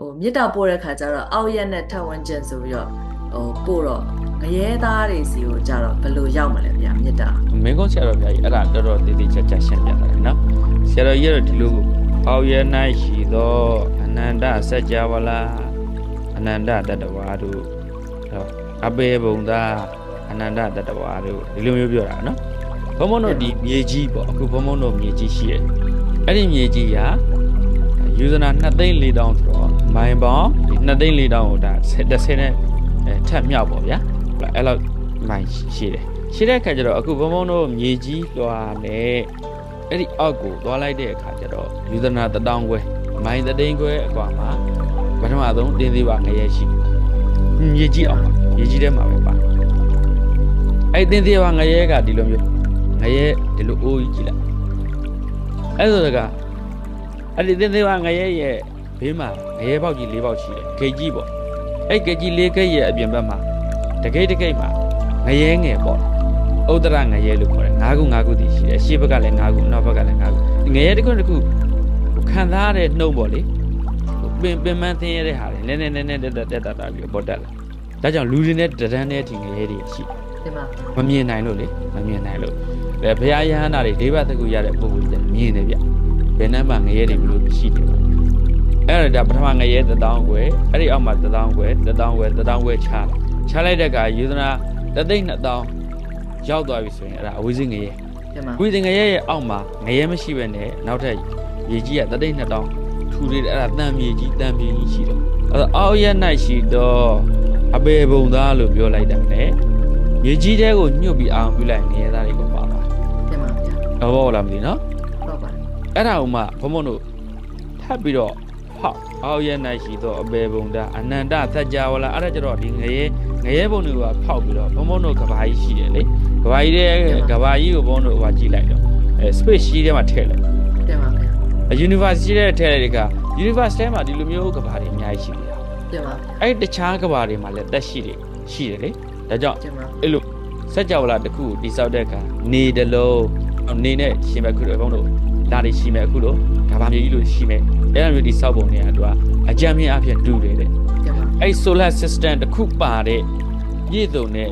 ဟိုမေတ္တာပို့တဲ့ခါကျတော့အောက်ရက်နဲ့ထပ်ဝန်းကျင်ဆိုပြီးတော့ဟိုပို့တော့ငရဲသားတွေစီကိုကြတော့ဘယ်လိုရောက်မလဲဗျာမေတ္တာမင်းကုန်းဆရာတော်ဘုရားကြီးအဲ့ဒါတော်တော်တည်တည်ချာချာရှင်းပြတာလေနော်ဆရာတော်ကြီးကတော့ဒီလိုကိုအောက်ရ၌ရှိသောအနန္တစัจ java လာအနန္တတတဝါတို့ဟောအပေဘုံသာအနန္တတတဝါတို့ဒီလိုမျိုးပြောတာနော်ဘုံဘုံတို့ဒီမြေကြီးပေါ့အခုဘုံဘုံတို့မြေကြီးရှိရဲ့အဲ့ဒီမြေကြီးကယူဇနာ2သိန်း4တောင်းဆိုတော့ မိုင်ပေါင်း2သိန်း4တောင်းကိုဒါ30နဲ့အဲထပ်မြောက်ပေါ့ဗျာအဲ့လောက်မိုင်ရှိတယ်ရှိတဲ့အခါကျတော့အခုဘုံဘုံတို့မြေကြီးလွှာနဲ့အဲ့ဒီအောက်ကိုသွားလိုက်တဲ့အခါကျတော့ယူဇနာတတောင်းခွဲမိုင်တသိန်းခွဲအကွာမှာပထမဆုံးတင်းသေးပါငရဲရှိမြေကြီးအောင်ပါမြေကြီးထဲမှာပဲပါအဲ့တင်းသေးပါငရဲကဒီလိုမျိုးငရဲဒီလိုအိုးကြီးကြည့်လိုက်အဲ့ဆိုကအဲ့ဒီတင်းသေးပါငရဲရဲ့ ဘေးမှာငရဲပေါက်ကြီး၄ပေါက်ရှိတယ်ဂိတ်ကြီးပေါ့အဲ့ဂိတ်ကြီး၄ဂိတ်ရဲ့အပြင်ဘက်မှာတဂိတ်တဂိတ်မှာငရဲငယ်ပေါ့ဥဒ္ဒရငရဲလို့ခေါ်တယ်၅ခု၅ခုတည်ရှိတယ်အရှိဘက်ကလည်း၅ခုနောက်ဘက်ကလည်း၅ခုငရဲတစ်ခုတစ်ခုခံစားရတဲ့နှုံပေါ့လေပင်ပင်မန်းသင်းရတဲ့ဟာတွေနည်းနည်းနည်းနည်းတက်တက်တက်တာပြီးပေါ်တက်လာဒါကြောင့်လူတွေနဲ့တဒန်းနဲ့ဒီငရဲတွေရှိဒီမှာမမြင်နိုင်လို့လေမမြင်နိုင်လို့ဘယ်ဘုရားယဟန္တာတွေလေးဘတ်တကူရတဲ့ပုံစံတွေမြင်နေဗျဘယ်နှမ်းမှငရဲတွေဘလို့ရှိတယ် အဲ့ဒါပထမငရဲတစ်တောင်းခွဲအဲ့ဒီအောက်မှာတစ်တောင်းခွဲတစ်တောင်းခွဲတစ်တောင်းခွဲချားချားလိုက်တဲ့အခါယူသနာတသိန်းနှစ်တောင်းရောက်သွားပြီဆိုရင်အဲ့ဒါအဝိဇ္ဇငရဲဒီမှာဝိဇ္ဇငရဲရဲ့အောက်မှာငရဲမရှိဘဲနဲ့နောက်ထပ်ရေကြီးကတသိန်းနှစ်တောင်းထူလေးအဲ့ဒါတန်မြေကြီးတန်မြေကြီးရှိတော့အဲ့ဒါအောက်ရက်၌ရှိတော့အပေဘုံသားလို့ပြောလိုက်တာနဲ့ရေကြီးတဲ့ကိုညှုတ်ပြီးအောင်ပြလိုက်ငရဲသားတွေကပါသွားဒီမှာဗျာတော့ဘောလားမသိနော်ဟုတ်ပါတယ်အဲ့ဒါဥမှဘုံဘုံတို့ထပ်ပြီးတော့ ဟောက်အောက်ရက်၌ရှိတော့အပေဘုံသားအနန္တသัจ java လာအဲ့ဒါကြတော့ဒီငရဲငရဲဘုံတွေကဖောက်ပြီးတော့ဘုံဘုံတို့ကဘာကြီးရှိတယ်လေကဘာကြီးတဲ့ကဘာကြီးကိုဘုံတို့ဟိုကြည့်လိုက်တော့အဲ space ရှိထဲမှာထည့်လိုက်ဒီမှာဗျာအ university တဲ့ထဲတွေက university ထဲမှာဒီလိုမျိုးကဘာတွေအများကြီးရှိနေတာဒီမှာဗျာအဲ့ဒီတခြားကဘာတွေမှာလည်းတက်ရှိတယ်ရှိတယ်လေဒါကြောင့်ဒီမှာအဲ့လိုစက်ကြောလာတစ်ခုကိုတိစောက်တဲ့အခါနေတလုံးနေနဲ့ရှင်မဲ့ခုလိုဘုံတို့ဒါတွေရှိမဲ့အခုလိုကဘာမျိုးကြီးလိုရှိမဲ့ အဲ့လိုမျိုးတိစောက်ပုံတွေကတော့အကြမ်းမြင့်အဖြစ်တူတယ်တဲ့ဒီမှာအဲ့ solar system တစ်ခုပါတဲ့ရည်စုံတဲ့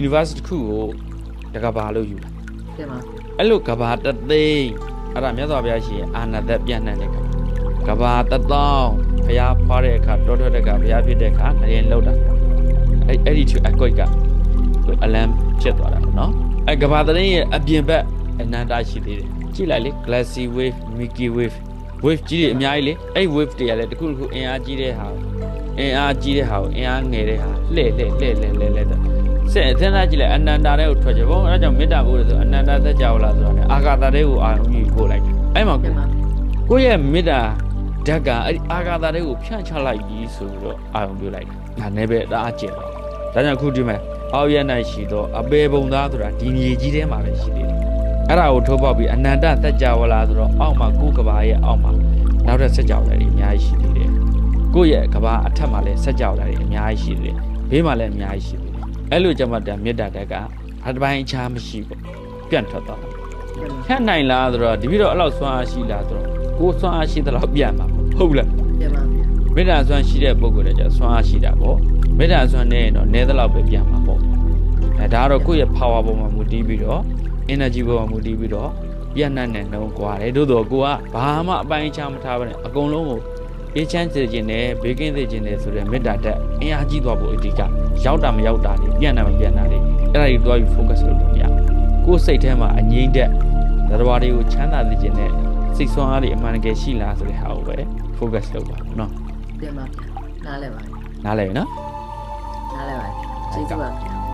university တစ်ခုကိုတကဘာလို့ယူတာဒီမှာအဲ့လိုကဘာတသိန်းအဲ့ဒါမြတ်စွာဘုရားရှင်အာနာသက်ပြန့်နှံ့တဲ့ကဘာကဘာတသောင်းဘုရားဖွားတဲ့အခါတောထွက်တဲ့အခါဘုရားဖြစ်တဲ့အခါငရင်လောက်တာအဲ့အဲ့ဒီသူအကွိတ်ကအလံဖြစ်သွားတာပေါ့နော်အဲ့ကဘာတသိန်းရဲ့အပြင်ဘက်အနန္တရှိသေးတယ်ကြည့်လိုက်လေ glassy wave milky wave wave ကြီးတွေအများကြီးလေအဲ့ wave တွေကလည်းတစ်ခုတစ်ခုအင်အားကြီးတဲ့ဟာအင်အားကြီးတဲ့ဟာကိုအင်အားငယ်တဲ့ဟာလှဲ့လှဲ့လှဲ့လှဲ့လှဲ့လှဲ့စက်အသင်းသားကြည့်လိုက်အနန္တာတဲ့ကိုထွက်ကြဘုံအဲဒါကြောင့်မေတ္တာပို့လို့ဆိုအနန္တာသက်ကြဝလာဆိုတာ ਨੇ အာဂါတာတဲ့ကိုအာရုံကြီးပို့လိုက်တယ်အဲ့မှာဒီမှာကိုယ့်ရဲ့မေတ္တာဓာတ်ကအဲ့ဒီအာဂါတာတဲ့ကိုဖြန့်ချလိုက်ပြီးဆိုပြီးတော့အာရုံပြုလိုက်တယ်ဒါနဲ့ပဲတအားကျင်တော့ဒါကြောင့်အခုဒီမဲ့အောက်ရ၌ရှိတော့အပေပုံသားဆိုတာဒီမြေကြီးထဲမှာပဲရှိသေးတယ် အဲ့ဒါကိုထိုးပေါက်ပြီးအနန္တသက်ကြဝလာဆိုတော့အောက်မှာကိုယ်ကဘာရဲ့အောက်မှာနောက်ထပ်ဆက်ကြောက်တယ်အများကြီးရှိသေးတယ်ကိုယ့်ရဲ့ကဘာအထက်မှာလည်းဆက်ကြောက်တယ်အများကြီးရှိသေးတယ်ဘေးမှာလည်းအများကြီးရှိသေးတယ်အဲ့လိုကြမှာတမေတ္တာဓာတ်ကအတစ်ပိုင်းအခြားမရှိဘူးပြန့်ထွက်သွားတယ်ဖြတ်နိုင်လားဆိုတော့ဒီပြီးတော့အဲ့လောက်စွမ်းအားရှိလားဆိုတော့ကိုယ်စွမ်းအားရှိတဲ့လောက်ပြန်မှာပေါ့ဟုတ်လားဒီမှာဗျာမေတ္တာစွမ်းရှိတဲ့ပုဂ္ဂိုလ်တွေကျစွမ်းအားရှိတာပေါ့မေတ္တာစွမ်းနေရင်တော့နည်းသလောက်ပဲပြန်မှာပေါ့အဲဒါကတော့ကိုယ့်ရဲ့ power ပေါ်မှာမူတည်ပြီးတော့ energy ပေါ်မှာမူတည်ပြီးတော့ပြန့်နှံ့တဲ့နှုံးကွာတယ်သို့တော့ကိုကဘာမှအပိုင်းအခြားမထားဘဲနဲ့အကုန်လုံးကိုအေးချမ်းစေခြင်းနဲ့ဘေးကင်းစေခြင်းနဲ့ဆိုတဲ့မေတ္တာတက်အင်အားကြီးသွားဖို့အဓိကရောက်တာမရောက်တာလေးပြန့်တာမပြန့်တာလေးအဲ့ဒါကြီးတွားယူ focus လုပ်လို့ရကိုယ်စိတ်ထဲမှာအငြိမ့်တဲ့သတ္တဝါတွေကိုချမ်းသာစေခြင်းနဲ့စိတ်ဆွမ်းအားတွေအမှန်တကယ်ရှိလားဆိုတဲ့ဟာကိုပဲ focus လုပ်ပါနော်ပြန်ပါနားလဲပါနားလဲနော်နားလဲပါကျေးဇူးပါ